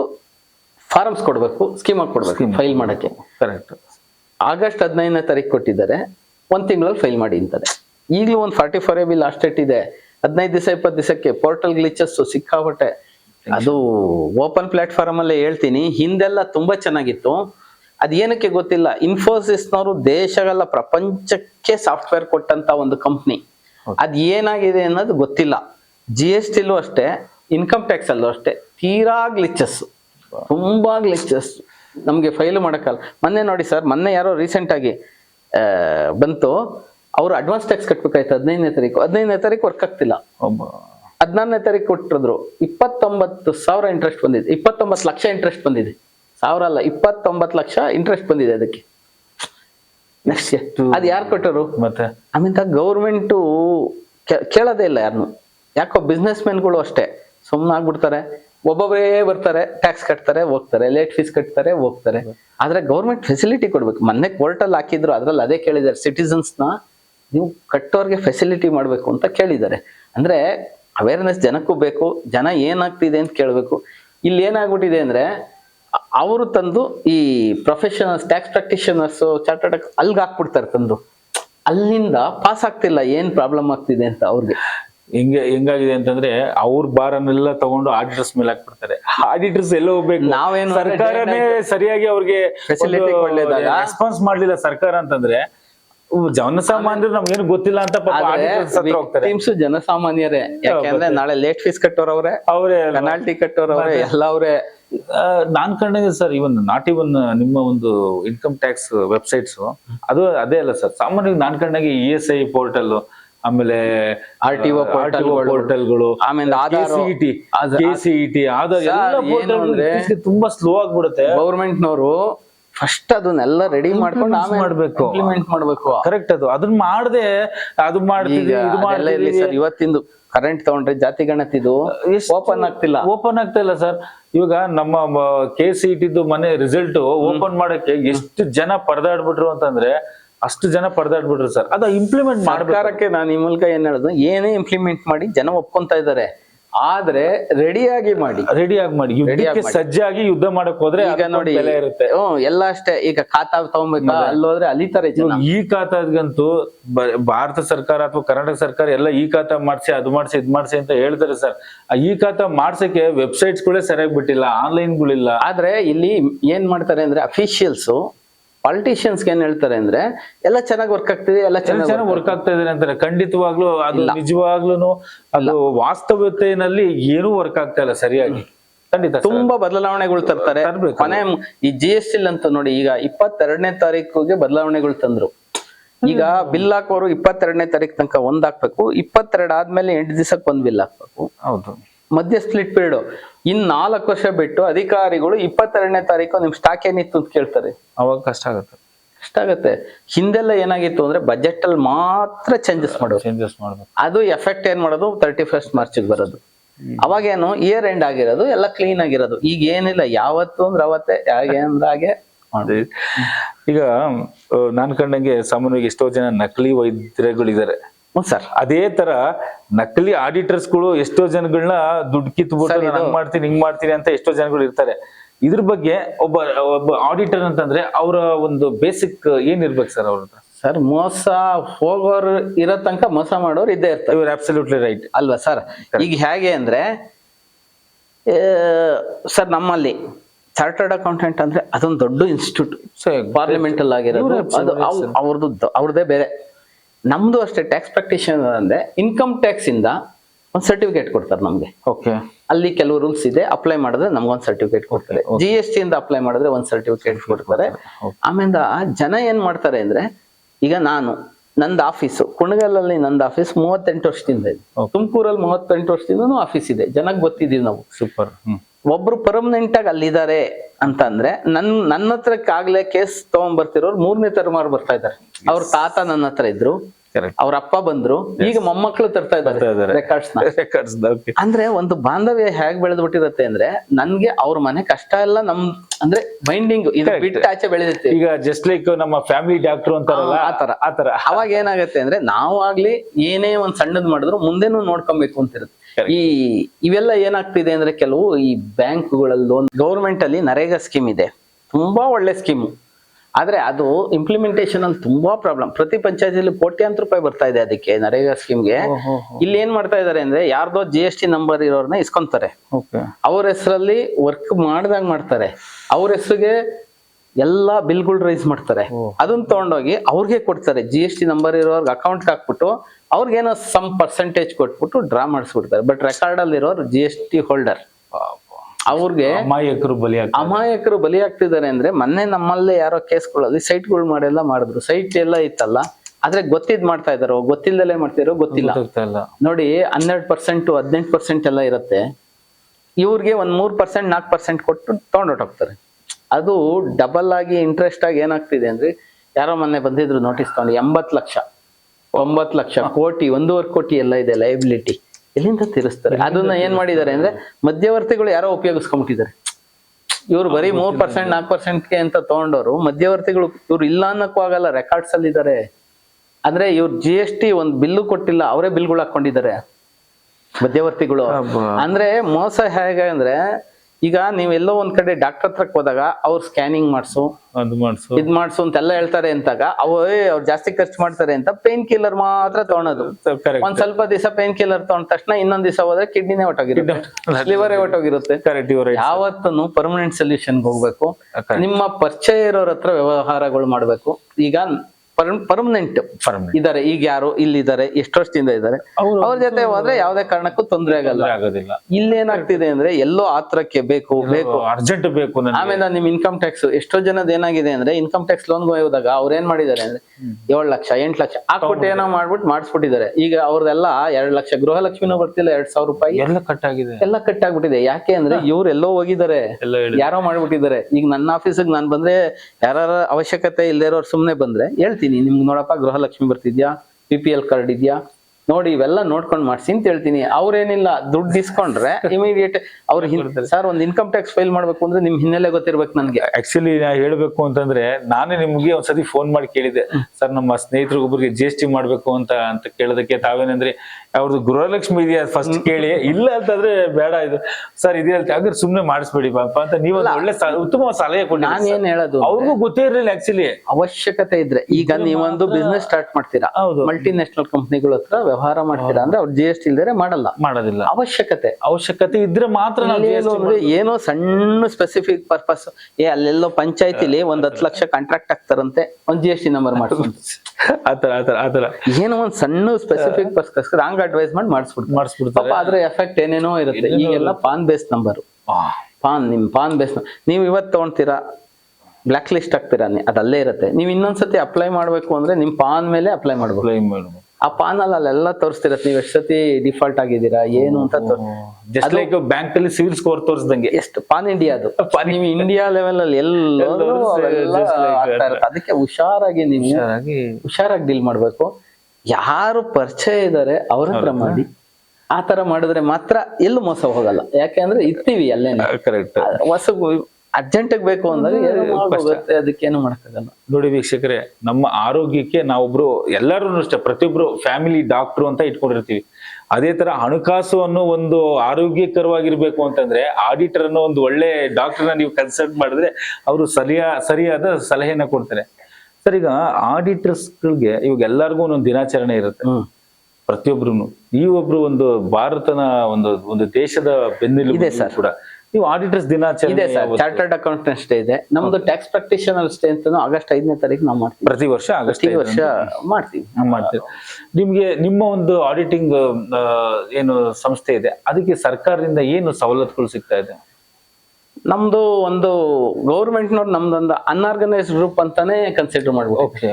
ಫಾರಮ್ಸ್ ಕೊಡ್ಬೇಕು ಸ್ಕೀಮ್ ಕೊಡ್ಬೇಕು ಫೈಲ್ ಮಾಡಕ್ಕೆ. ಕರೆಕ್ಟ್ ಆಗಸ್ಟ್ ಹದಿನೈದನೇ ತಾರೀಕು ಕೊಟ್ಟಿದ್ದಾರೆ ಒಂದ್ ತಿಂಗಳಲ್ಲಿ ಫೈಲ್ ಮಾಡಿ ಅಂತಾರೆ. ಈಗಲೂ ಒಂದು forty four A B last date ಇದೆ. ಹದಿನೈದು ದಿವಸ ಇಪ್ಪತ್ತು ದಿವಸಕ್ಕೆ ಪೋರ್ಟಲ್ ಗ್ಲಿಚಸ್ ಸಿಕ್ಕಾಬಟ್ಟೆ ಅದು ಓಪನ್ ಪ್ಲಾಟ್ಫಾರ್ಮ್ ಅಲ್ಲೇ ಹೇಳ್ತೀನಿ. ಹಿಂದೆಲ್ಲ ತುಂಬಾ ಚೆನ್ನಾಗಿತ್ತು. ಅದೇನಕ್ಕೆ ಏನಕ್ಕೆ ಗೊತ್ತಿಲ್ಲ? ಇನ್ಫೋಸಿಸ್ನವರು ದೇಶಗಳ ಪ್ರಪಂಚಕ್ಕೆ ಸಾಫ್ಟ್ವೇರ್ ಕೊಟ್ಟಂತ ಒಂದು ಕಂಪ್ನಿ ಅದ್ ಏನಾಗಿದೆ ಅನ್ನೋದು ಗೊತ್ತಿಲ್ಲ. ಜಿ ಎಸ್ ಟಿಲೂ ಅಷ್ಟೇ ಇನ್ಕಮ್ ಟ್ಯಾಕ್ಸ್ ಅಲ್ಲೂ ಅಷ್ಟೇ ತೀರಾ ಗ್ಲಿಚಸ್ ತುಂಬಾ ಗ್ಲಿಚಸ್ ನಮ್ಗೆ ಫೈಲ್ ಮಾಡಕ್ಕಲ್ಲ. ಮೊನ್ನೆ ನೋಡಿ ಸರ್ ಮೊನ್ನೆ ಯಾರೋ ರೀಸೆಂಟ್ ಆಗಿ ಬಂತು. ಅವ್ರು ಅಡ್ವಾನ್ಸ್ ಟ್ಯಾಕ್ಸ್ ಕಟ್ಬೇಕಾಯ್ತು ಹದಿನೈದನೇ ತಾರೀಕು. ಹದಿನೈದನೇ ತಾರೀಕು ವರ್ಕ್ ಆಗ್ತಿಲ್ಲ. ಒಬ್ಬ. ಹದಿನಾರನೇ ತಾರೀಕು ಕೊಟ್ಟಿದ್ರು ಇಪ್ಪತ್ತೊಂಬತ್ತು ಸಾವಿರ ಇಂಟ್ರೆಸ್ಟ್ ಬಂದಿದೆ. ಇಪ್ಪತ್ತೊಂಬತ್ತು ಲಕ್ಷ ಇಂಟ್ರೆಸ್ಟ್ ಬಂದಿದೆ. ಸಾವಿರ ಅಲ್ಲ ಇಪ್ಪತ್ತೊಂಬತ್ತು ಲಕ್ಷ ಇಂಟ್ರೆಸ್ಟ್ ಬಂದಿದೆ ಅದಕ್ಕೆ. ನೆಕ್ಸ್ಟ್ ಅದು ಯಾರು ಕೊಟ್ಟರು? ಮತ್ತೆ? ಆಮೇಲೆ ಗೌರ್ಮೆಂಟು ಕೇಳೋದೇ ಇಲ್ಲ ಯಾರನ್ನು ಯಾಕೋ ಬಿಸ್ನೆಸ್ ಮೆನ್ಗಳು ಅಷ್ಟೇ. ಸುಮ್ಮನೆ ಆಗ್ಬಿಡ್ತಾರೆ. ಒಬ್ಬೊಬ್ಬರೇ ಬರ್ತಾರೆ ಟ್ಯಾಕ್ಸ್ ಕಟ್ತಾರೆ ಹೋಗ್ತಾರೆ. ಲೇಟ್ ಫೀಸ್ ಕಟ್ತಾರೆ ಹೋಗ್ತಾರೆ. ಆದ್ರೆ ಗೌರ್ಮೆಂಟ್ ಫೆಸಿಲಿಟಿ ಕೊಡ್ಬೇಕು. ಮೊನ್ನೆ ಕೋರ್ಟಲ್ಲಿ ಹಾಕಿದ್ರು ಅದ್ರಲ್ಲಿ ಅದೇ ಕೇಳಿದ್ದಾರೆ. ಸಿಟಿಸನ್ಸ್ನ ನೀವು ಕಟ್ಟೋರಿಗೆ ಫೆಸಿಲಿಟಿ ಮಾಡಬೇಕು ಅಂತ ಕೇಳಿದ್ದಾರೆ. ಅಂದ್ರೆ ಅವೇರ್ನೆಸ್ ಜನಕ್ಕೂ ಬೇಕು ಜನ ಏನಾಗ್ತಿದೆ ಅಂತ ಕೇಳಬೇಕು. ಇಲ್ಲಿ ಏನಾಗ್ಬಿಟ್ಟಿದೆ ಅಂದ್ರೆ ಅವರು ತಂದು ಈ ಪ್ರೊಫೆಷನಲ್ಸ್ ಟ್ಯಾಕ್ಸ್ ಪ್ರಾಕ್ಟಿಷನರ್ಸು ಚಾರ್ಟರ್ಡ್ ಅಲ್ಲಿಗೆ ಹಾಕ್ಬಿಡ್ತಾರೆ ತಂದು. ಅಲ್ಲಿಂದ ಪಾಸ್ ಆಗ್ತಿಲ್ಲ ಏನು ಪ್ರಾಬ್ಲಮ್ ಆಗ್ತಿದೆ ಅಂತ ಅವ್ರಿಗೆ. ಹೆಂಗೆ ಹೆಂಗಾಗಿದೆ ಅಂತಂದ್ರೆ ಅವ್ರ ಬಾರನ್ನೆಲ್ಲ ತಗೊಂಡು ಆಡಿಟರ್ಸ್ ಮೇಲೆ ಹಾಕ್ಬಿಡ್ತಾರೆ. ಆಡಿಟರ್ಸ್ ಎಲ್ಲ ಹೋಗ್ಬೇಕು. ನಾವೇನು ಸರ್ಕಾರನೇ ಸರಿಯಾಗಿ ಅವ್ರಿಗೆ? ರೆಸ್ಪಾನ್ಸ್ ಮಾಡ್ಲಿಲ್ಲ ಸರ್ಕಾರ ಅಂತಂದ್ರೆ ಜನಸಾಮಾನ್ಯರು ನಮ್ಗೇನು ಗೊತ್ತಿಲ್ಲ ಅಂತ ಟೀಮ್ಸ್ ಜನಸಾಮಾನ್ಯರೇ. ಯಾಕೆಂದ್ರೆ ನಾಳೆ ಲೇಟ್ ಫೀಸ್ ಕಟ್ಟೋರವ್ರೆ ಅವರೇ ಪೆನಾಲ್ಟಿ ಕಟ್ಟೋರವ್ರೆ ಎಲ್ಲ ಅವ್ರೆ ನಾನ್ ಕಂಡಂಗೆ ಸರ್ ಇವನ್ ನಾಟ್ ಇವನ್ ನಿಮ್ಮ ಒಂದು ಇನ್ಕಮ್ ಟ್ಯಾಕ್ಸ್ ವೆಬ್ಸೈಟ್ಸ್ ಅದು ಅದೇ ಅಲ್ಲ ಸರ್. ಸಾಮಾನ್ಯವಾಗಿ ನಾನ್ ಕಂಡಂಗೆ ಇ ಎಸ್ ಐ ಪೋರ್ಟಲ್ ಆಮೇಲೆ ಆರ್ ಟಿ ಒ ಪೋರ್ಟಲ್ಗಳು ಆಮೇಲೆ ಆಧಾರ್ ಸಿಇಟಿ ಆಧಾರ್- ಕೆಸಿಇಟಿ ಆಧಾರ್ ತುಂಬಾ ಸ್ಲೋ ಆಗ್ಬಿಡುತ್ತೆ. ಗೌರ್ಮೆಂಟ್ನವರು ಫಸ್ಟ್ ಅದನ್ನೆಲ್ಲ ರೆಡಿ ಮಾಡ್ಕೊಂಡು ಆಮೇಲೆ ಮಾಡ್ಬೇಕು. ಇಂಪ್ಲಿಮೆಂಟ್ ಮಾಡ್ಬೇಕು. ಕರೆಕ್ಟ್ ಅದು. ಅದನ್ನ ಮಾಡದೆ ಅದು ಮಾಡಿ ಇದು ಇರ್ಲಿ ಸರ್? ಇವತ್ತಿಂದು ಕರೆಂಟ್ ತಗೊಂಡ್ರೆ ಜಾತಿ ಗಣತಿದು ಓಪನ್ ಆಗ್ತಿಲ್ಲ. ಓಪನ್ ಆಗ್ತಾ ಇಲ್ಲ ಸರ್. ಇವಾಗ ನಮ್ಮ ಕೆ ಸಿ ಇಟ್ಟಿದ್ದು ಮನೆ ರಿಸಲ್ಟ್ ಓಪನ್ ಮಾಡಕ್ಕೆ ಎಷ್ಟು ಜನ ಪರದಾಡ್ಬಿಟ್ರು ಅಂತಂದ್ರೆ ಅಷ್ಟು ಜನ ಪರದಾಡ್ಬಿಟ್ರು ಸರ್. ಅದ ಇಂಪ್ಲಿಮೆಂಟ್ ಮಾಡ್ಬೇಕು. ಸರ್ಕಾರಕ್ಕೆ ನಾನು ಈ ಮೂಲಕ ಏನ್ ಹೇಳುದು? ಏನೇ ಇಂಪ್ಲಿಮೆಂಟ್ ಮಾಡಿ ಜನ ಒಪ್ಕೊಂತ ಇದ್ದಾರೆ ಆದ್ರೆ ರೆಡಿಯಾಗಿ ಮಾಡಿ. ರೆಡಿಯಾಗಿ ಮಾಡಿ. ಯುದ್ಧಕ್ಕೆ ಸಜ್ಜಾಗಿ ಯುದ್ಧ ಮಾಡಕ್ ಹೋದ್ರೆ ಈಗ ನೋಡಿ ಇರುತ್ತೆ. ಎಲ್ಲ ಅಷ್ಟೇ. ಈಗ ಖಾತಾ ತಗೊಂಬೇಕಾ? ಅಲ್ಲೋದ್ರೆ ಅಲಿತಾರೆ ಈ ಖಾತಾದ್ಗಂತೂ ಭಾರತ ಸರ್ಕಾರ ಅಥವಾ ಕರ್ನಾಟಕ ಸರ್ಕಾರ ಎಲ್ಲ ಈ ಖಾತಾ ಮಾಡ್ಸಿ ಅದು ಮಾಡ್ಸಿ ಇದ್ ಮಾಡ್ಸಿ ಅಂತ ಹೇಳ್ತಾರೆ ಸರ್. ಈ ಖಾತಾ ಮಾಡ್ಸಕ್ಕೆ ವೆಬ್ಸೈಟ್ಸ್ ಗಳೇ ಸರಿಯಾಗಿ ಬಿಟ್ಟಿಲ್ಲ ಆನ್ಲೈನ್ ಗಳಿಲ್ಲ. ಆದ್ರೆ ಇಲ್ಲಿ ಏನ್ ಮಾಡ್ತಾರೆ ಅಂದ್ರೆ ಅಫಿಷಿಯಲ್ಸ್ ಪಾಲಿಟಿಷಿಯನ್ಸ್ ಏನ್ ಹೇಳ್ತಾರೆ ಅಂದ್ರೆ ಎಲ್ಲ ಚೆನ್ನಾಗಿ ವರ್ಕ್ ಆಗ್ತಿದೆ ಎಲ್ಲ ಚೆನ್ನಾಗಿ ಚೆನ್ನಾಗಿ ವರ್ಕ್ ಆಗ್ತಾ ಇದೆ ಅಂತಾರೆ. ಖಂಡಿತವಾಗ್ಲೂ ಅದು ನಿಜವಾಗ್ಲೂ ಅದು ವಾಸ್ತವತೆಯಲ್ಲಿ ಏನೂ ವರ್ಕ್ ಆಗ್ತಾ ಇಲ್ಲ ಸರಿಯಾಗಿ. ಖಂಡಿತ ತುಂಬಾ ಬದಲಾವಣೆಗಳು ತರ್ತಾರೆ. ಮನೆ ಕೊನೆ ಈ ಜಿ ಎಸ್ ಟಿ ಅಂತ ನೋಡಿ ಈಗ ಇಪ್ಪತ್ತೆರಡನೇ ತಾರೀಕುಗೆ ಬದಲಾವಣೆಗಳು ತಂದ್ರು. ಈಗ ಬಿಲ್ ಹಾಕೋರು ಇಪ್ಪತ್ತೆರಡನೇ ತಾರೀಕು ತನಕ ಒಂದ್ ಹಾಕ್ಬೇಕು. ಇಪ್ಪತ್ತೆರಡು ಆದ್ಮೇಲೆ ಎಂಟು ದಿವಸಕ್ಕೆ ಒಂದ್ ಬಿಲ್ ಹಾಕ್ಬೇಕು. ಹೌದು. ಮಧ್ಯ ಸ್ಪ್ಲಿಟ್ ಪೀರಿಯಡ್ ಇನ್ ನಾಲ್ಕು ವರ್ಷ ಬಿಟ್ಟು ಅಧಿಕಾರಿಗಳು ಇಪ್ಪತ್ತೆರಡನೇ ತಾರೀಕು ನಿಮ್ ಸ್ಟಾಕ್ ಏನಿತ್ತು ಅಂತ ಕೇಳ್ತಾರೆ. ಅವಾಗ ಕಷ್ಟ ಆಗುತ್ತೆ. ಕಷ್ಟ ಆಗುತ್ತೆ. ಹಿಂದೆಲ್ಲ ಏನಾಗಿತ್ತು ಅಂದ್ರೆ ಬಜೆಟ್ ಅಲ್ಲಿ ಮಾತ್ರ ಚೇಂಜಸ್ ಮಾಡೋದು ಚೇಂಜಸ್ ಮಾಡೋದು ಅದು ಎಫೆಕ್ಟ್ ಏನ್ ಮಾಡೋದು? ತರ್ಟಿ ಫಸ್ಟ್ ಮಾರ್ಚಿಗೆ ಬರೋದು. ಅವಾಗೇನು ಇಯರ್ ಎಂಡ್ ಆಗಿರೋದು ಎಲ್ಲ ಕ್ಲೀನ್ ಆಗಿರೋದು. ಈಗ ಏನಿಲ್ಲ ಯಾವತ್ತು ಅಂದ್ರೆ ಅವತ್ತೇ ಹಾಗೆ ಅಂದ್ರೆ ಹಾಗೆ. ಈಗ ನಾನು ನಾನ್ ಕಂಡಂಗೆ ಸಾಮಾನ್ಯವಾಗಿ ಎಷ್ಟೋ ಜನ ನಕಲಿ ವೈದ್ಯರುಗಳಿದ್ದಾರೆ. ಹ್ಞೂ ಸರ್. ಅದೇ ತರ ನಕಲಿ ಆಡಿಟರ್ಸ್ಗಳು ಎಷ್ಟೋ ಜನಗಳನ್ನ ದುಡ್ಡು ಕಿತ್ಬಿಟ್ಟು ನಾನು ಹಂಗ್ ಮಾಡ್ತೀನಿ ಹಿಂಗ್ ಮಾಡ್ತೀನಿ ಅಂತ ಎಷ್ಟೋ ಜನಗಳು ಇರ್ತಾರೆ. ಇದ್ರ ಬಗ್ಗೆ ಒಬ್ಬ ಒಬ್ಬ ಆಡಿಟರ್ ಅಂತಂದ್ರೆ ಅವರ ಒಂದು ಬೇಸಿಕ್ ಏನ್ ಇರ್ಬೇಕು ಸರ್ ಅವ್ರ ಸರ್ ಮೋಸ ಹೋಗೋರು ಇರೋ ತನಕ ಮೋಸ ಮಾಡೋರು ಇದ್ದೇ ಇರ್ತಾರೆ. ಇವ್ರು ಅಬ್ಸಲ್ಯೂಟ್ಲಿ ರೈಟ್ ಅಲ್ವಾ ಸರ್? ಈಗ ಹೇಗೆ ಅಂದ್ರೆ ಸರ್ ನಮ್ಮಲ್ಲಿ ಚಾರ್ಟರ್ಡ್ ಅಕೌಂಟೆಂಟ್ ಅಂದ್ರೆ ಅದೊಂದು ದೊಡ್ಡ ಇನ್ಸ್ಟಿಟ್ಯೂಟ್. ಪಾರ್ಲಿಮೆಂಟಲ್ ಆಗಿರೋದು. ಅವ್ರದ್ದು ಅವ್ರದ್ದೇ ಬೇರೆ. ನಮ್ದು ಅಷ್ಟೇ ಟ್ಯಾಕ್ಸ್ ಪ್ರಾಕ್ಟಿಷನರ್ ಅಂದ್ರೆ ಇನ್ಕಮ್ ಟ್ಯಾಕ್ಸ್ ಇಂದ ಒಂದು ಸರ್ಟಿಫಿಕೇಟ್ ಕೊಡ್ತಾರೆ ನಮ್ಗೆ. ಓಕೆ ಅಲ್ಲಿ ಕೆಲವು ರೂಲ್ಸ್ ಇದೆ ಅಪ್ಲೈ ಮಾಡಿದ್ರೆ ನಮ್ಗೊಂದು ಸರ್ಟಿಫಿಕೇಟ್ ಕೊಡ್ತಾರೆ. ಜಿ ಎಸ್ ಟಿ ಇಂದ ಅಪ್ಲೈ ಮಾಡಿದ್ರೆ ಒಂದು ಸರ್ಟಿಫಿಕೇಟ್ ಕೊಡ್ತಾರೆ. ಆಮೇಲೆ ಜನ ಏನ್ ಮಾಡ್ತಾರೆ ಅಂದ್ರೆ ಈಗ ನಾನು ನಂದು ಆಫೀಸು ಕುಣಗಲಲ್ಲಿ ನಂದು ಆಫೀಸ್ ಮೂವತ್ತೆಂಟು ವರ್ಷದಿಂದ ಇದೆ. ತುಮಕೂರಲ್ಲಿ ಮೂವತ್ತೆಂಟು ವರ್ಷದಿಂದನೂ ಆಫೀಸ್ ಇದೆ. ಜನಕ್ಕೆ ಗೊತ್ತಿದೀವಿ ನಾವು. ಸೂಪರ್ ಒಬ್ರು ಪರ್ಮನೆಂಟ್ ಆಗಿ ಅಲ್ಲಿದ್ದಾರೆ ಅಂತಂದ್ರೆ ನನ್ ನನ್ನ ಹತ್ರಕ್ಕಾಗ್ಲೇ ಕೇಸ್ ತಗೊಂಡ್ ಬರ್ತಿರೋರು ಮೂರನೇ ತರಮಾರು ಬರ್ತಾ ಇದ್ದಾರೆ. ಅವ್ರ ತಾತ ನನ್ನ ಹತ್ರ ಇದ್ರು. ಅವ್ರ ಅಪ್ಪ ಬಂದ್ರು. ಈಗ ಮೊಮ್ಮಕ್ಳು ತರ್ತಾ ಇದ್ದಾರೆ. ರೆಕಾರ್ಡ್ಸ್ ಅಂದ್ರೆ ಒಂದು ಬಾಂಧವ್ಯ ಹೇಗ್ ಬೆಳೆದ್ಬಿಟ್ಟಿರತ್ತೆ ಅಂದ್ರೆ ನನ್ಗೆ ಅವ್ರ ಮನೆ ಕಷ್ಟ ಎಲ್ಲ ನಮ್ ಅಂದ್ರೆ ಬೈಂಡಿಂಗ್ ಇದು. ಬಿಟ್ಟು ಆಚೆ ಬೆಳೆದೈತಿ ಈಗ ಜಸ್ಟ್ ಲೈಕ್ ನಮ್ಮ ಫ್ಯಾಮಿಲಿ ಡಾಕ್ಟರ್ ಅಂತಾರಲ್ಲ ಆತರ ತರ. ಆತರ ಅವಾಗ ಏನಾಗತ್ತೆ ಅಂದ್ರೆ ನಾವು ಆಗ್ಲಿ ಏನೇ ಒಂದ್ ಸಣ್ಣದ್ ಮಾಡಿದ್ರು ಮುಂದೆನೂ ನೋಡ್ಕೊಬೇಕು ಅಂತಿರುತ್ತೆ. Correct. ಈ ಇವೆಲ್ಲ ಏನಾಗ್ತಿದೆ ಅಂದ್ರೆ ಕೆಲವು ಈ ಬ್ಯಾಂಕ್ಗಳಲ್ಲಿ ಲೋನ್ ಗೌರ್ಮೆಂಟ್ ಅಲ್ಲಿ ನರೇಗಾ ಸ್ಕೀಮ್ ಇದೆ. ತುಂಬಾ ಒಳ್ಳೆ ಸ್ಕೀಮು. ಆದ್ರೆ ಅದು ಇಂಪ್ಲಿಮೆಂಟೇಷನ್ ಅಲ್ಲಿ ತುಂಬಾ ಪ್ರಾಬ್ಲಮ್ ಪ್ರತಿ ಪಂಚಾಯತಿಲಿ ಕೋಟ್ಯಾಂತರ ರೂಪಾಯಿ ಬರ್ತಾ ಇದೆ ಅದಕ್ಕೆ ನರೇಗಾ ಸ್ಕೀಮ್ಗೆ. ಇಲ್ಲಿ ಏನ್ ಮಾಡ್ತಾ ಇದಾರೆ ಅಂದ್ರೆ ಯಾರ್ದೋ ಜಿ ಎಸ್ ಟಿ ನಂಬರ್ ಇರೋರ್ನ ಇಸ್ಕೊಂತಾರೆ. ಅವ್ರ ಹೆಸರಲ್ಲಿ ವರ್ಕ್ ಮಾಡ್ದಂಗ್ ಮಾಡ್ತಾರೆ. ಅವ್ರ ಹೆಸರಿಗೆ ಎಲ್ಲಾ ಬಿಲ್ಗಳು ರೈಸ್ ಮಾಡ್ತಾರೆ. ಅದನ್ನ ತಗೊಂಡೋಗಿ ಅವ್ರಿಗೆ ಕೊಡ್ತಾರೆ. ಜಿ ಎಸ್ ಟಿ ನಂಬರ್ ಇರೋರ್ಗೆ ಅಕೌಂಟ್ ಹಾಕ್ಬಿಟ್ಟು ಅವ್ರಿಗೇನೋ ಸಮ್ ಪರ್ಸೆಂಟೇಜ್ ಕೊಟ್ಬಿಟ್ಟು ಡ್ರಾ ಮಾಡಿಸ್ಬಿಡ್ತಾರೆ. ಬಟ್ ರೆಕಾರ್ಡ್ ಅಲ್ಲಿ ಇರೋರು ಜಿ ಎಸ್ ಟಿ ಹೋಲ್ಡರ್ ಅವ್ರಿಗೆ ಅಮಾಯಕರು ಬಲಿ ಅಮಾಯಕರು ಬಲಿ ಆಗ್ತಿದ್ದಾರೆ ಅಂದ್ರೆ ಮೊನ್ನೆ ನಮ್ಮಲ್ಲೇ ಯಾರೋ ಕೇಸ್ಗಳಲ್ಲಿ ಸೈಟ್ಗಳು ಮಾಡೆಲ್ಲ ಮಾಡಿದ್ರು. ಸೈಟ್ ಎಲ್ಲ ಇತ್ತಲ್ಲ ಆದ್ರೆ ಗೊತ್ತಿದ್ ಮಾಡ್ತಾ ಇದಾರೋ ಗೊತ್ತಿಲ್ಲದಲ್ಲೇ ಮಾಡ್ತಿರೋ ಗೊತ್ತಿಲ್ಲ. ನೋಡಿ ಹನ್ನೆರಡು ಪರ್ಸೆಂಟ್ ಹದಿನೆಂಟು ಪರ್ಸೆಂಟ್ ಎಲ್ಲ ಇರುತ್ತೆ. ಇವ್ರಿಗೆ ಒಂದ್ ಮೂರ್ ಪರ್ಸೆಂಟ್ ನಾಲ್ಕು ಪರ್ಸೆಂಟ್ ಕೊಟ್ಟು ತಗೊಂಡೋಗ್ತಾರೆ ಅದು ಡಬಲ್ ಆಗಿ ಇಂಟ್ರೆಸ್ಟ್ ಆಗಿ ಏನಾಗ್ತಿದೆ ಅಂದ್ರೆ ಯಾರೋ ಮೊನ್ನೆ ಬಂದಿದ್ರು ನೋಟಿಸ್ ತಗೊಂಡು ಎಂಬತ್ ಲಕ್ಷ. ಒಂಬತ್ತು ಲಕ್ಷ ಕೋಟಿ ಒಂದೂವರೆ ಕೋಟಿ ಎಲ್ಲ ಇದೆ ಲೈಬಿಲಿಟಿ ಎಲ್ಲಿಂದ ತೀರಿಸ್ತಾರೆ? ಅದನ್ನ ಏನ್ ಮಾಡಿದ್ದಾರೆ ಅಂದ್ರೆ ಮಧ್ಯವರ್ತಿಗಳು ಯಾರೋ ಉಪಯೋಗಿಸ್ಕೊಂಡ್ಬಿಟ್ಟಿದ್ದಾರೆ ಇವ್ರು ಬರೀ ಮೂರ್ ಪರ್ಸೆಂಟ್ ನಾಲ್ಕು ಪರ್ಸೆಂಟ್ಗೆ ಅಂತ ತಗೊಂಡವರು ಮಧ್ಯವರ್ತಿಗಳು ಇವ್ರು ಇಲ್ಲ ಅನ್ನಕ್ಕೂ ಆಗಲ್ಲ ರೆಕಾರ್ಡ್ಸ್ ಅಲ್ಲಿ ಇದ್ದಾರೆ. ಅಂದ್ರೆ ಇವ್ರು ಜಿ ಎಸ್ ಟಿ ಒಂದ್ ಬಿಲ್ಲು ಕೊಟ್ಟಿಲ್ಲ ಅವರೇ ಬಿಲ್ಗಳು ಹಾಕೊಂಡಿದ್ದಾರೆ. ಮಧ್ಯವರ್ತಿಗಳು. ಅಂದ್ರೆ ಮೋಸ ಹೇಗೆ ಅಂದ್ರೆ ಈಗ ನೀವೆಲ್ಲೋ ಒಂದ್ ಕಡೆ ಡಾಕ್ಟರ್ ಹತ್ರಕ್ ಹೋದಾಗ ಅವ್ರು ಸ್ಕ್ಯಾನಿಂಗ್ ಮಾಡ್ಸು. ಅದು ಮಾಡ್ಸು. ಇದ್ ಮಾಡ್ಸು ಅಂತೆಲ್ಲ ಹೇಳ್ತಾರೆ ಅಂತಾಗ ಅವೇ ಅವ್ರು ಜಾಸ್ತಿ ಖರ್ಚು ಮಾಡ್ತಾರೆ ಅಂತ ಪೇನ್ ಕಿಲ್ಲರ್ ಮಾತ್ರ ತಗೊಳೋದು. ಒಂದ್ ಸ್ವಲ್ಪ ದಿವಸ ಪೇನ್ ಕಿಲ್ಲರ್ ತಗೊಂಡ ತಕ್ಷಣ ಇನ್ನೊಂದ್ ದಿವಸ ಹೋದ್ರೆ ಕಿಡ್ನಿನೇ ಹೊಟ್ಟೋಗಿರುತ್ತೆ. ಲಿವರೇ ಇವ್ರ ಯಾವತ್ತೂ ಪರ್ಮನೆಂಟ್ ಸೊಲ್ಯೂಷನ್ ಹೋಗ್ಬೇಕು. ನಿಮ್ಮ ಪರಿಚಯ ಇರೋರ ಹತ್ರ ವ್ಯವಹಾರಗಳು ಮಾಡ್ಬೇಕು. ಈಗ ಪರ್ಮನೆಂಟ್. ಇದಾರೆ ಈಗ ಯಾರು? ಇಲ್ಲಿದ್ದಾರೆ. ಎಷ್ಟು ವರ್ಷದಿಂದ ಇದ್ದಾರೆ? ಅವ್ರು ಜೊತೆ ಹೋದ್ರೆ ಯಾವ್ದೇ ಕಾರಣಕ್ಕೂ ತೊಂದರೆ ಆಗಲ್ಲ. ಆಗೋದಿಲ್ಲ. ಇಲ್ಲೇನಾಗ್ತಿದೆ ಅಂದ್ರೆ ಎಲ್ಲೋ ಆತ್ರಕ್ಕೆ ಬೇಕು ಬೇಕು. ಅರ್ಜೆಂಟ್ ಬೇಕು ಆಮೇಲೆ ನಿಮ್ ಇನ್ಕಮ್ ಟ್ಯಾಕ್ಸ್ ಎಷ್ಟೋ ಜನದ ಏನಾಗಿದೆ ಅಂದ್ರೆ ಇನ್ಕಮ್ ಟ್ಯಾಕ್ಸ್ ಲೋನ್ ಹೋದಾಗ ಅವ್ರ ಏನ್ ಮಾಡಿದ್ದಾರೆ ಅಂದ್ರೆ ಏಳ್ ಲಕ್ಷ ಎಂಟ್ ಲಕ್ಷ ಹಾಕ್ಬಿಟ್ಟು ಏನೋ ಮಾಡ್ಬಿಟ್ಟು ಮಾಡಿಸ್ಬಿಟ್ಟಿದ್ದಾರೆ. ಈಗ ಅವ್ರದೆಲ್ಲ ಎರಡ್ ಲಕ್ಷ ಗೃಹಲಕ್ಷ್ಮಿನೂ ಬರ್ತಿಲ್ಲ ಎರಡ್ ಸಾವಿರ ರೂಪಾಯಿ. ಎಲ್ಲ ಕಟ್ ಆಗಿದೆ ಎಲ್ಲ ಕಟ್ ಆಗ್ಬಿಟ್ಟಿದೆ ಯಾಕೆ ಅಂದ್ರೆ ಇವ್ರು ಎಲ್ಲೋ ಹೋಗಿದ್ದಾರೆ. ಯಾರೋ ಮಾಡ್ಬಿಟ್ಟಿದ್ದಾರೆ. ಈಗ ನನ್ನ ಆಫೀಸಿಗೆ ನಾನ್ ಬಂದ್ರೆ ಯಾರ ಅವಶ್ಯಕತೆ ಇಲ್ಲದೆ ಇರೋರು ಸುಮ್ನೆ ಬಂದ್ರೆ ಹೇಳ್ತೀನಿ. ನಿಮ್ಗೆ ನೋಡಪ್ಪ ಗೃಹಲಕ್ಷ್ಮಿ ಬರ್ತಿದ್ಯಾ? ಪಿ ಪಿ ಎಲ್ ಕಾರ್ಡ್ ಇದೆಯಾ? ನೋಡಿ ಇವೆಲ್ಲ ನೋಡ್ಕೊಂಡು ಮಾಡ್ಸಿ ಅಂತ ಹೇಳ್ತೀನಿ. ಅವ್ರೇನಿಲ್ಲ ದುಡ್ಡು ಇಸ್ಕೊಂಡ್ರೆ ಇಮಿಡಿಯೇಟ್ ಅವ್ರ ಸರ್ ಒಂದು ಇನ್ಕಮ್ ಟ್ಯಾಕ್ಸ್ ಫೈಲ್ ಮಾಡ್ಬೇಕು ಅಂದ್ರೆ ನಿಮ್ ಹಿನ್ನೆಲೆ ಗೊತ್ತಿರ್ಬೇಕು ನನ್ಗೆ. ಆಕ್ಚುಲಿ ನಾ ಹೇಳ್ಬೇಕು ಅಂತಂದ್ರೆ ನಾನೇ ನಿಮ್ಗೆ ಒಂದ್ಸತಿ ಫೋನ್ ಮಾಡಿ ಕೇಳಿದೆ ಸರ್ ನಮ್ಮ ಸ್ನೇಹಿತರಿಗೊಬ್ಬರಿಗೆ ಜಿ ಎಸ್ ಟಿ ಮಾಡ್ಬೇಕು ಅಂತ ಅಂತ ಕೇಳೋದಕ್ಕೆ ತಾವೇನಂದ್ರೆ ಅವ್ರದ್ದು ಗೃಹಲಕ್ಷ್ಮಿ ಇದೆಯಾ ಫಸ್ಟ್ ಕೇಳಿ. ಇಲ್ಲ ಅಂತಂದ್ರೆ ಬೇಡ ಇದು. ಸರ್ ಇದೇ ಅಂತ ಹಾಗಾದ್ರೆ ಸುಮ್ನೆ ಮಾಡಿಸ್ಬೇಡಿ ಪಾಪ ಅಂತ ನೀವು ಒಳ್ಳೆ ಉತ್ತಮ ಸಲಹೆ ಕೊಡಿ ನಾನು ಏನ್ ಹೇಳೋದು ಅವ್ರಿಗೂ ಗೊತ್ತೇ ಇರಲಿಲ್ಲ ಆಕ್ಚುಲಿ ಅವಶ್ಯಕತೆ ಇದ್ರೆ. ಈಗ ನೀವೊಂದು ಬಿಸ್ನೆಸ್ ಸ್ಟಾರ್ಟ್ ಮಾಡ್ತೀರಾ? ಹೌದು. ಮಲ್ಟಿ ನ್ಯಾಷನಲ್ ಕಂಪ್ನಿಗಳ ಹತ್ರ ವ್ಯವಹಾರ ಮಾಡ್ತೀರಾ ಅಂದ್ರೆ ಅವ್ರು ಜಿ ಎಸ್ ಟಿ ಇಲ್ದೇ ಮಾಡಲ್ಲ. ಮಾಡೋದಿಲ್ಲ. ಅವಶ್ಯಕತೆ. ಅವಶ್ಯಕತೆ ಇದ್ರೆ ಮಾತ್ರ ಏನೋ ಸಣ್ಣ ಸ್ಪೆಸಿಫಿಕ್ ಪರ್ಪಸ್ ಏ ಅಲ್ಲೆಲ್ಲೋ ಪಂಚಾಯತಿಲಿ ಒಂದ್ ಹತ್ತು ಲಕ್ಷ ಕಾಂಟ್ರಾಕ್ಟ್ ಆಗ್ತಾರಂತೆ ಒಂದ್ ಜಿ ಎಸ್ ಟಿ ನಂಬರ್ ಮಾಡ್ಕೊಂಡು ಆತರ ಆತರ ಆತರ ಏನೋ ಒಂದ್ ಸಣ್ಣ ಸ್ಪೆಸಿಫಿಕ್ ಪರ್ಪಸ್ ರಾಂಗ್ ಅಡ್ವೈಸ್ ಮಾಡಿ ಮಾಡಿಸ್ಬಿಡ್ತಾರೆ. ಮಾಡಿಸ್ಬಿಡ್ತಾರೆ. ಅದ್ರ ಎಫೆಕ್ಟ್ ಏನೇನೋ ಇರುತ್ತೆ. ಈಗೆಲ್ಲ ಪಾನ್ ಬೇಸ್ ನಂಬರ್ ಪಾನ್ ನಿಮ್ ಪಾನ್ ಬೇಸ್ ನೀವು ಇವತ್ತು ತಗೊಂತೀರಾ? ಬ್ಲಾಕ್ ಲಿಸ್ಟ್ ಆಗ್ತೀರಾ ಅದಲ್ಲೇ ಇರುತ್ತೆ. ನೀವು ಇನ್ನೊಂದ್ಸತಿ ಅಪ್ಲೈ ಮಾಡ್ಬೇಕು ಅಂದ್ರೆ ನಿಮ್ ಪಾನ್ ಮೇಲೆ ಅಪ್ಲೈ ಮಾಡ್ಬೇಕು claim ಮಾಡು. ಆ ಪಾನ್ ಅಲ್ಲಿ ಅಲ್ಲೆಲ್ಲ ತೋರಿಸ್ತಿರತ್ತೆ. ನೀವು ಎಷ್ಟು ಸತಿ ಡಿಫಾಲ್ಟ್ ಆಗಿದ್ದೀರಾ ಏನು ಅಂತ ಜಸ್ಟ್ ಲೈಕ್ ಬ್ಯಾಂಕ್ ಅಲ್ಲಿ ಸಿವಿಲ್ ಸ್ಕೋರ್ ತೋರಿಸ್ದಂಗೆ. ಎಷ್ಟು? ಪಾನ್ ಇಂಡಿಯಾ ಅದು. ನೀವು ಇಂಡಿಯಾ ಲೆವೆಲ್ ಅಲ್ಲಿ ಎಲ್ಲೋ ಎಲ್ಲರೂ. ಅದಕ್ಕೆ ಹುಷಾರಾಗಿ ನೀವು ಹುಷಾರಾಗಿ. ಹುಷಾರಾಗಿ ಡೀಲ್ ಮಾಡ್ಬೇಕು. ಯಾರು ಪರಿಚಯ ಇದ್ದಾರೆ ಅವ್ರ ಹತ್ರ ಮಾಡಿ. ಆ ತರ ಮಾಡಿದ್ರೆ ಮಾತ್ರ ಎಲ್ಲೂ ಮೋಸ ಹೋಗಲ್ಲ. ಯಾಕೆಂದ್ರೆ ಇರ್ತೀವಿ ಅಲ್ಲೇನೆ. ಕರೆಕ್ಟ್ ಹೊಸ ಅರ್ಜೆಂಟ್ ಬೇಕು ಅಂದಾಗ ಅದಕ್ಕೇನು ಮಾಡಕ್ಕಾಗಲ್ಲ. ನೋಡಿ ವೀಕ್ಷಕರೇ ನಮ್ಮ ಆರೋಗ್ಯಕ್ಕೆ ನಾವೊಬ್ರು ಎಲ್ಲರೂ ಅಷ್ಟೇ ಪ್ರತಿಯೊಬ್ರು ಫ್ಯಾಮಿಲಿ ಡಾಕ್ಟ್ರು ಅಂತ ಇಟ್ಕೊಂಡಿರ್ತೀವಿ. ಅದೇ ತರ ಹಣಕಾಸು ಅನ್ನೋ ಒಂದು ಆರೋಗ್ಯಕರವಾಗಿರ್ಬೇಕು ಅಂತಂದ್ರೆ ಆಡಿಟರ್ ಅನ್ನೋ ಒಂದು ಒಳ್ಳೆ ಡಾಕ್ಟರ್ನ ನೀವು ಕನ್ಸಲ್ಟ್ ಮಾಡಿದ್ರೆ ಅವರು ಸರಿಯಾ ಸರಿಯಾದ ಸಲಹೆನ ಕೊಡ್ತಾರೆ. ಸರ್ ಈಗ ಆಡಿಟರ್ಸ್ಗಳಿಗೆ ಇವಾಗ ಎಲ್ಲರಿಗೂ ಒಂದೊಂದು ದಿನಾಚರಣೆ ಇರುತ್ತೆ. ಪ್ರತಿಯೊಬ್ರು ಈ ಒಬ್ರು ಒಂದು ಭಾರತನ ಒಂದು ಒಂದು ದೇಶದ ಬೆನ್ನೆಲುಬು. ಕೂಡ ನೀವು ಆಡಿಟರ್ಸ್ ದಿನಾಚರಣೆ ಇದೆ ಸರ್ ಚಾರ್ಟರ್ಡ್ ಅಕೌಂಟೆಂಟ್ ಅಷ್ಟೇ ಇದೆ. ನಮ್ದು ಟ್ಯಾಕ್ಸ್ ಪ್ರಾಕ್ಟೀಷನರ್ ಅಷ್ಟೇ ಅಂತ ಆಗಸ್ಟ್ ಐದನೇ ತಾರೀಕು ನಾವು ಮಾಡ್ತೀವಿ. ಪ್ರತಿ ವರ್ಷ ಆಗಸ್ಟ್ ಪ್ರತಿ ವರ್ಷ ಮಾಡ್ತೀವಿ. ಮಾಡ್ತೀವಿ. ನಿಮ್ಗೆ ನಿಮ್ಮ ಒಂದು ಆಡಿಟಿಂಗ್ ಏನು ಸಂಸ್ಥೆ ಇದೆ. ಅದಕ್ಕೆ ಸರ್ಕಾರದಿಂದ ಏನು ಸವಲತ್ತುಗಳು ಸಿಗ್ತಾ ಇದೆ? ನಮ್ದು ಒಂದು ಗೌರ್ಮೆಂಟ್ನವ್ರು ನಮ್ದು ನಮ್ದೊಂದು ಅನ್ಆರ್ಗನೈಸ್ಡ್ ಗ್ರೂಪ್ ಅಂತಾನೆ ಕನ್ಸಿಡರ್ ಮಾಡ್ಬೋದು. ಓಕೆ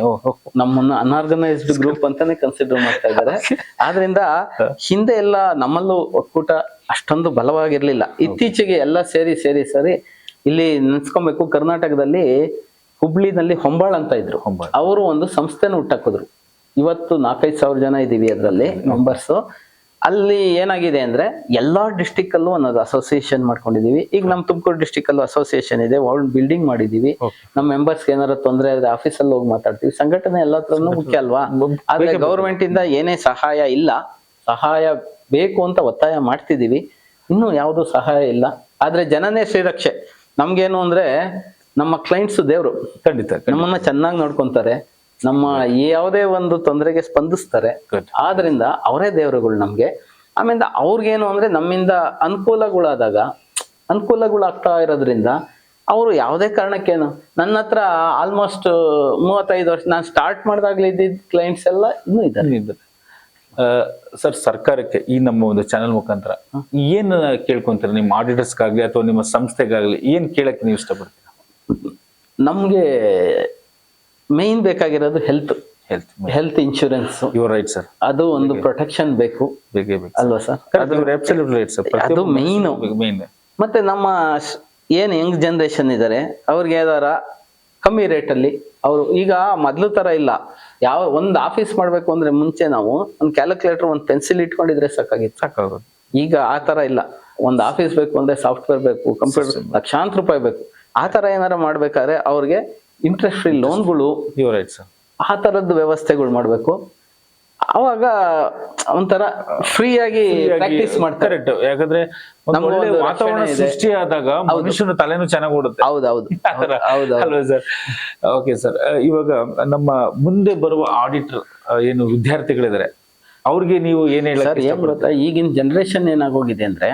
ನಮ್ಮನ್ನ ಅನ್ಆರ್ಗನೈಸ್ಡ್ ಗ್ರೂಪ್ ಅಂತಾನೆ ಕನ್ಸಿಡರ್ ಮಾಡ್ತಾ ಇದ್ದಾರೆ. ಆದ್ರಿಂದ ಹಿಂದೆ ಎಲ್ಲ ನಮ್ಮಲ್ಲೂ ಒಕ್ಕೂಟ ಅಷ್ಟೊಂದು ಬಲವಾಗಿರ್ಲಿಲ್ಲ. ಇತ್ತೀಚೆಗೆ ಎಲ್ಲ ಸೇರಿ ಸೇರಿ ಸೇರಿ ಇಲ್ಲಿ ನೆನ್ಸ್ಕೊಬೇಕು ಕರ್ನಾಟಕದಲ್ಲಿ ಹುಬ್ಳಿನಲ್ಲಿ ಹೊಂಬಾಳ್ ಅಂತ ಇದ್ರು. ಹೊಂಬಾಳ್. ಅವರು ಒಂದು ಸಂಸ್ಥೆನ ಹುಟ್ಟಾಕಿದ್ರು. ಇವತ್ತು ನಾಲ್ಕೈದು ಸಾವಿರ ಜನ ಇದೀವಿ ಅದರಲ್ಲಿ ಮೆಂಬರ್ಸ್ ಅಲ್ಲಿ ಏನಾಗಿದೆ ಅಂದ್ರೆ ಎಲ್ಲಾ ಡಿಸ್ಟಿಕ್ ಅಲ್ಲೂ ಒಂದೊಂದು ಅಸೋಸಿಯೇಷನ್ ಮಾಡ್ಕೊಂಡಿದೀವಿ. ಈಗ ನಮ್ಮ ತುಮಕೂರು ಡಿಸ್ಟಿಕ್ ಅಲ್ಲೂ ಅಸೋಸಿಯೇಷನ್ ಇದೆ. ವರ್ಲ್ಡ್ ಬಿಲ್ಡಿಂಗ್ ಮಾಡಿದೀವಿ. ನಮ್ಮ ಮೆಂಬರ್ಸ್ ಏನಾರ ತೊಂದರೆ ಆದ್ರೆ ಆಫೀಸ್ ಅಲ್ಲಿ ಹೋಗಿ ಮಾತಾಡ್ತೀವಿ. ಸಂಘಟನೆ ಎಲ್ಲ ಹತ್ರನೂ ಮುಖ್ಯ ಅಲ್ವಾ? ಆದ್ರೆ ಗೌರ್ಮೆಂಟ್ ಇಂದ ಏನೇ ಸಹಾಯ ಇಲ್ಲ ಸಹಾಯ ಬೇಕು ಅಂತ ಒತ್ತಾಯ ಮಾಡ್ತಿದೀವಿ. ಇನ್ನೂ ಯಾವುದು ಸಹಾಯ ಇಲ್ಲ. ಆದ್ರೆ ಜನನೇ ಶ್ರೀರಕ್ಷೆ. ನಮ್ಗೇನು ಅಂದ್ರೆ ನಮ್ಮ ಕ್ಲೈಂಟ್ಸ್ ದೇವ್ರು. ಖಂಡಿತ. ನಮ್ಮನ್ನ ಚೆನ್ನಾಗಿ ನೋಡ್ಕೊಂತಾರೆ. ನಮ್ಮ ಯಾವುದೇ ಒಂದು ತೊಂದರೆಗೆ ಸ್ಪಂದಿಸ್ತಾರೆ. ಆದ್ರಿಂದ ಅವರೇ ದೇವರುಗಳು ನಮ್ಗೆ. ಆಮೇಲೆ ಅವ್ರಿಗೇನು ಅಂದ್ರೆ ನಮ್ಮಿಂದ ಅನುಕೂಲಗಳಾದಾಗ ಅನುಕೂಲಗಳಾಗ್ತಾ ಇರೋದ್ರಿಂದ ಅವರು ಯಾವುದೇ ಕಾರಣಕ್ಕೇನು ನನ್ನ ಹತ್ರ ಆಲ್ಮೋಸ್ಟ್ ಮೂವತ್ತೈದು ವರ್ಷ ನಾನು ಸ್ಟಾರ್ಟ್ ಮಾಡಿದಾಗ್ಲಿ ಇದ್ದಿದ್ದ ಕ್ಲೈಂಟ್ಸ್ ಎಲ್ಲ ಇನ್ನೂ ಇದ್ದಾರೆ. ಸರ್ ಸರ್ಕಾರಕ್ಕೆ ಈ ನಮ್ಮ ಒಂದು ಚಾನೆಲ್ ಮುಖಾಂತರ ಏನು ಕೇಳ್ಕೊಂತೀರ ನಿಮ್ಮ ಆಡಿಟರ್ಸ್ಗಾಗ್ಲಿ ಅಥವಾ ನಿಮ್ಮ ಸಂಸ್ಥೆಗಾಗ್ಲಿ ಏನು ಕೇಳಕ್ಕೆ ನೀವು ಇಷ್ಟಪಡ್ತೀರಾ? ನಮ್ಗೆ ಮೇನ್ ಬೇಕಾಗಿರೋದು health health health insurance your right sir ಅದು ಒಂದು ಪ್ರೊಟೆಕ್ಷನ್ ಬೇಕು. ಬೇಕೇ ಬೇಕು ಅಲ್ವಾ ಸರ್ ರೈಟ್ ಸರ್ ಅದು ಮೇನ್ ಮೇನ್ ಮತ್ತೆ ನಮ್ಮ ಏನು ಏನ್ ಯಂಗ್ ಜನರೇಷನ್ ಇದ್ದಾರೆ ಅವ್ರಿಗೆ ಯಾವ್ದಾರ ಕಮ್ಮಿ ರೇಟಲ್ಲಿ ಅವರು ಈಗ ಮೊದ್ಲು ತರ ಇಲ್ಲ. ಯಾವ ಒಂದು ಆಫೀಸ್ ಮಾಡಬೇಕು ಅಂದ್ರೆ ಮುಂಚೆ ನಾವು ಒಂದು ಕ್ಯಾಲ್ಕುಲೇಟರ್ ಒಂದು ಪೆನ್ಸಿಲ್ ಇಟ್ಕೊಂಡಿದ್ರೆ ಸಾಕಾಗಿತ್ತು. ಸಾಕಾಗೋದು. ಈಗ ಆ ತರ ಇಲ್ಲ. ಒಂದು ಆಫೀಸ್ ಬೇಕು ಅಂದ್ರೆ ಸಾಫ್ಟ್ವೇರ್ ಬೇಕು ಕಂಪ್ಯೂಟರ್ ಲಕ್ಷಾಂತರ ರೂಪಾಯಿ ಬೇಕು. ಆ ತರ ಏನಾರ ಮಾಡ್ಬೇಕಾದ್ರೆ ಅವ್ರಿಗೆ ಇಂಟ್ರೆಸ್ಟ್ ಫ್ರೀ ಲೋನ್ಗಳು ರೈಟ್ ಸರ್ ಆ ತರದ್ದು ವ್ಯವಸ್ಥೆಗಳು ಮಾಡಬೇಕು. ಅವಾಗ ಒಂಥರ ಫ್ರೀ ಆಗಿ ಪ್ರಾಕ್ಟೀಸ್ ಮಾಡ್ತಾರೆ. ಯಾಕಂದ್ರೆ ವಾತಾವರಣ. ಸೃಷ್ಟಿ ಆದಾಗ ಮನುಷ್ಯನ ತಲೆನೂ ಚೆನ್ನಾಗಿ ಓಡುತ್ತೆ. ಹೌದೌದು ಹೌದು. ಅಲ್ವಾ ಸರ್ ಓಕೆ ಸರ್ ಇವಾಗ ನಮ್ಮ ಮುಂದೆ ಬರುವ ಆಡಿಟರ್ ಏನು ವಿದ್ಯಾರ್ಥಿಗಳಿದ್ದಾರೆ ಅವ್ರಿಗೆ ನೀವು ಏನ್ ಗೊತ್ತಾ? ಈಗಿನ ಜನರೇಷನ್ ಏನಾಗೋಗಿದೆ ಅಂದ್ರೆ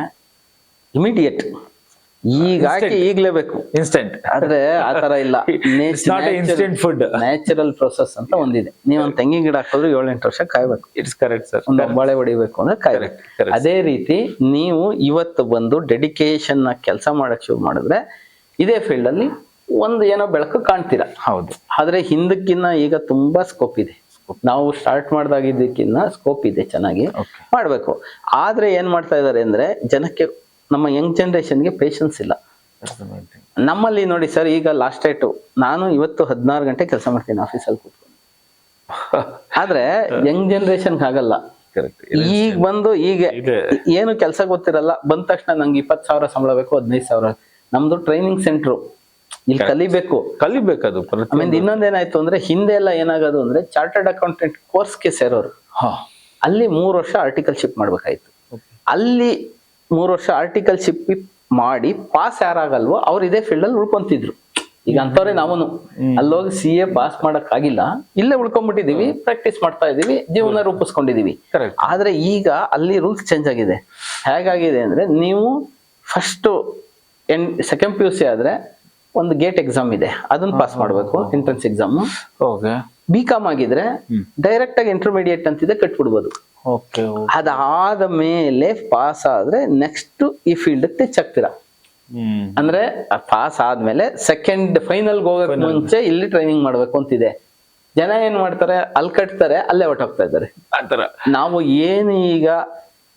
ಇಮಿಡಿಯೇಟ್ ಈಗಾಕಿ ಈಗ್ಲೇಬೇಕು ಇನ್ಸ್ಟೆಂಟ್ ಆದ್ರೆ ಆ ತರ ಇಲ್ಲ. ಇನ್ಸ್ಟೆಂಟ್ ಫುಡ್ ನ್ಯಾಚುರಲ್ ಪ್ರೊಸೆಸ್ ಅಂತ ಒಂದಿದೆ. ನೀವು ಒಂದ್ ತೆಂಗಿನ ಗಿಡ ಹಾಕಿದ್ರು ಏಳೆಂಟು ವರ್ಷ ಕಾಯ್ಬೇಕು. ಇಟ್ಸ್ ಕರೆಕ್ಟ್ ಸರ್ ಒಂದು ಒಬ್ಬಳೆ ಹೊಡಿಬೇಕು ಅಂದ್ರೆ ಕಾಯ್ಬೇಕು. ಅದೇ ರೀತಿ ನೀವು ಇವತ್ತು ಬಂದು ಡೆಡಿಕೇಶನ್ನ ಕೆಲಸ ಮಾಡಕ್ ಶುರು ಮಾಡಿದ್ರೆ ಇದೇ ಫೀಲ್ಡ್ ಅಲ್ಲಿ ಒಂದು ಏನೋ ಬೆಳಕು ಕಾಣ್ತೀರಾ. ಹೌದು. ಆದ್ರೆ ಹಿಂದಕ್ಕಿನ್ನ ಈಗ ತುಂಬಾ ಸ್ಕೋಪ್ ಇದೆ. ನಾವು ಸ್ಟಾರ್ಟ್ ಮಾಡ್ದಾಗಿದ್ದಕ್ಕಿನ್ನ ಸ್ಕೋಪ್ ಇದೆ ಚೆನ್ನಾಗಿ. ಮಾಡಬೇಕು ಮಾಡ್ಬೇಕು. ಆದ್ರೆ ಏನ್ ಮಾಡ್ತಾ ಇದಾರೆ ಅಂದ್ರೆ ಜನಕ್ಕೆ ನಮ್ಮ ಯಂಗ್ ಜನ್ರೇಷನ್ಗೆ ಪೇಷನ್ಸ್ ಇಲ್ಲ. ನಮ್ಮಲ್ಲಿ ನೋಡಿ ಸರ್ ಈಗ ಲಾಸ್ಟ್ ಡೇಟು ನಾನು ಇವತ್ತು ಹದಿನಾರು ಗಂಟೆ ಕೆಲಸ ಮಾಡ್ತೀನಿ ಆಫೀಸಲ್ಲಿ ಕೂತ್ಕೊಂಡು. ಆದ್ರೆ ಯಂಗ್ ಜನ್ರೇಷನ್ ಆಗಲ್ಲ. ಈಗ ಬಂದು ಈಗ ಏನು ಕೆಲಸ ಗೊತ್ತಿರಲ್ಲ ಬಂದ ತಕ್ಷಣ ನಂಗೆ ಇಪ್ಪತ್ತು ಸಾವಿರ ಸಂಬಳ ಬೇಕು ಹದಿನೈದು ಸಾವಿರ. ನಮ್ದು ಟ್ರೈನಿಂಗ್ ಸೆಂಟ್ರು ಇಲ್ಲಿ ಕಲಿಬೇಕು. ಕಲಿಬೇಕು ಅದು ಆಮೇಲೆ ಇನ್ನೊಂದೇನಾಯ್ತು ಅಂದ್ರೆ ಹಿಂದೆ ಎಲ್ಲ ಏನಾಗೋದು ಅಂದ್ರೆ ಚಾರ್ಟರ್ಡ್ ಅಕೌಂಟೆಂಟ್ ಕೋರ್ಸ್ಗೆ ಸೇರೋರು. ಅಲ್ಲಿ ಮೂರು ವರ್ಷ ಆರ್ಟಿಕಲ್ ಶಿಪ್ ಮಾಡ್ಬೇಕಾಯ್ತು. ಅಲ್ಲಿ ಮೂರು ವರ್ಷ ಆರ್ಟಿಕಲ್ಶಿಪ್ ಮಾಡಿ ಪಾಸ್ ಯಾರಾಗಲ್ವೋ ಅವ್ರು ಇದೇ ಫೀಲ್ಡ್ ಅಲ್ಲಿ ಉಳ್ಕೊಂತಿದ್ರು. ಈಗ ಅಂತವ್ರೆ ನಾವನು. ಅಲ್ಲೋಗಿ ಸಿ ಎ ಪಾಸ್ ಮಾಡಕ್ ಆಗಿಲ್ಲ ಇಲ್ಲೇ ಉಳ್ಕೊಂಡ್ಬಿಟ್ಟಿದೀವಿ ಪ್ರಾಕ್ಟೀಸ್ ಮಾಡ್ತಾ ಇದೀವಿ ಜೀವನ ರೂಪಿಸ್ಕೊಂಡಿದೀವಿ ಕರೆಕ್ಟ್ ಆದ್ರೆ ಈಗ ಅಲ್ಲಿ ರೂಲ್ಸ್ ಚೇಂಜ್ ಆಗಿದೆ. ಹೇಗಾಗಿದೆ ಅಂದ್ರೆ ನೀವು first N second P U C ಆದ್ರೆ ಒಂದು ಗೇಟ್ ಎಕ್ಸಾಮ್ ಇದೆ. ಅದನ್ನ ಪಾಸ್ ಮಾಡಬೇಕು entrance exam okay B com ಆಗಿದ್ರೆ ಡೈರೆಕ್ಟ್ ಆಗಿ ಇಂಟರ್ಮೀಡಿಯೇಟ್ ಅಂತಿದೆ ಕಟ್ಬಿಡ್ಬೋದು. ಓಕೆ ಅದಾದ ಮೇಲೆ ಪಾಸ್ ಆದ್ರೆ ನೆಕ್ಸ್ಟ್ ಈ ಫೀಲ್ಡ್ ಟಚ್ ಆಗ್ತೀರಾ ಹ್ಮ್. ಅಂದ್ರೆ ಪಾಸ್ ಆದ್ಮೇಲೆ ಸೆಕೆಂಡ್ ಫೈನಲ್ ಹೋಗಕ್ ಮುಂಚೆ ಇಲ್ಲಿ ಟ್ರೈನಿಂಗ್ ಮಾಡ್ಬೇಕು ಅಂತಿದೆ. ಜನ ಏನ್ ಮಾಡ್ತಾರೆ? ಅಲ್ಲಿ ಕಟ್ತಾರೆ ಅಲ್ಲೇ ಹೊಟ್ಟೋಗ್ತಾ ಇದ್ದಾರೆ. ಆತರ ನಾವು ಏನು ಈಗ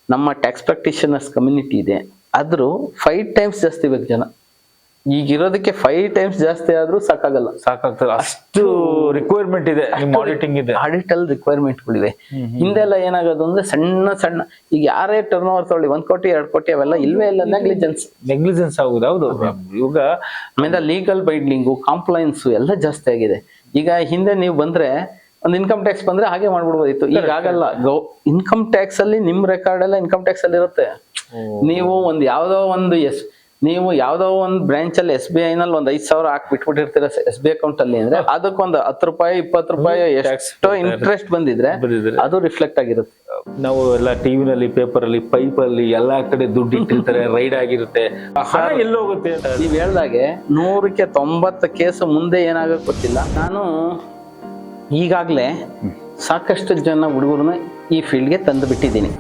ನಮ್ಮ ಟ್ಯಾಕ್ಸ್ ಪ್ರಾಕ್ಟಿಷನರ್ಸ್ ಕಮ್ಯುನಿಟಿ ಇದೆ ಆದ್ರೂ ಫೈವ್ ಟೈಮ್ಸ್ ಜಾಸ್ತಿ ಬೇಕು ಜನ. ಈಗ ಇರೋದಕ್ಕೆ ಫೈವ್ ಟೈಮ್ಸ್ ಜಾಸ್ತಿ ಆದ್ರೂ ಸಾಕಾಗಲ್ಲ. ಸಾಕಾಗ್ತದೆ. ಅಷ್ಟು ರಿಕ್ವೈರ್ಮೆಂಟ್ ಇದೆ ಆಡಿಟಿಂಗ್ ಇದೆ. ಆಡಿಟ್ ಅಲ್ಲಿ ರಿಕ್ವೈರ್ಮೆಂಟ್ ಗಳಿವೆ ಹಿಂದೆಲ್ಲ ಏನಾಗೋದು ಅಂದ್ರೆ ಸಣ್ಣ ಸಣ್ಣ ಈಗ ಯಾರೇ ಟರ್ನ್ ಓವರ್ ತಗೊಳ್ಳಿ ಒಂದ್ ಕೋಟಿ ಎರಡ್ ಕೋಟಿ ಅವೆಲ್ಲ ಇಲ್ವೇ ಇಲ್ಲ ನೆಗ್ಲಿಜೆನ್ಸ್ ನೆಗ್ಲಿಜೆನ್ಸ್ ಆಗುದು ಹೌದು. ಇವಾಗ ಆಮೇಲೆ ಲೀಗಲ್ ಬೈಡ್ಲಿಂಗು ಕಾಂಪ್ಲೈನ್ಸ್ ಎಲ್ಲ ಜಾಸ್ತಿ ಆಗಿದೆ. ಈಗ ಹಿಂದೆ ನೀವು ಬಂದ್ರೆ ಒಂದು ಇನ್ಕಮ್ ಟ್ಯಾಕ್ಸ್ ಬಂದ್ರೆ ಹಾಗೆ ಮಾಡ್ಬಿಡ್ಬೋದಿತ್ತು. ಈಗ ಆಗಲ್ಲ. ಗೌ ಇನ್ಕಮ್ ಟ್ಯಾಕ್ಸ್ ಅಲ್ಲಿ ನಿಮ್ ರೆಕಾರ್ಡ್ ಎಲ್ಲ ಇನ್ಕಮ್ ಟ್ಯಾಕ್ಸ್ ಅಲ್ಲಿ ಇರುತ್ತೆ. ನೀವು ಒಂದ್ ಯಾವ್ದೋ ಒಂದು ಎಸ್ ನೀವು ಯಾವ್ದೋ ಒಂದು ಬ್ರಾಂಚ್ ಅಲ್ಲಿ ಎಸ್ ಬಿ ಐ ನಲ್ಲಿ ಒಂದ್ ಐದ್ ಸಾವಿರ ಹಾಕಿ ಬಿಟ್ಬಿಟ್ಟಿರ್ತೀರ ಎಸ್ ಬಿ ಅಕೌಂಟ್ ಅಲ್ಲಿ ಅಂದ್ರೆ ಅದಕ್ಕೊಂದು ಹತ್ತು ರೂಪಾಯಿ ಇಪ್ಪತ್ತು ರೂಪಾಯಿ ಎಷ್ಟೋ ಇಂಟ್ರೆಸ್ಟ್ ಬಂದಿದ್ರೆ. ಅದು ರಿಫ್ಲೆಕ್ಟ್ ಆಗಿರುತ್ತೆ. ನಾವು ಎಲ್ಲ ಟಿವಿನಲ್ಲಿ ಪೇಪರ್ ಅಲ್ಲಿ ಪೈಪ್ ಅಲ್ಲಿ ಎಲ್ಲಾ ಕಡೆ ದುಡ್ಡು ಇಟ್ಟಿರ್ತಾರೆ ರೈಡ್ ಆಗಿರುತ್ತೆ. ಎಲ್ಲೋಗುತ್ತೆ ಎಲ್ಲಿ ಹೋಗುತ್ತೆ ನೀವ್ ಹೇಳ್ದಾಗೆ ನೂರಕ್ಕೆ ತೊಂಬತ್ತು ಕೇಸ್ ಮುಂದೆ ಏನಾಗಕ್ ಗೊತ್ತಿಲ್ಲ. ನಾನು ಈಗಾಗ್ಲೇ ಸಾಕಷ್ಟು ಜನ ಹುಡುಗರನ್ನ ಈ ಫೀಲ್ಡ್ಗೆ ತಂದು ಬಿಟ್ಟಿದ್ದೀನಿ.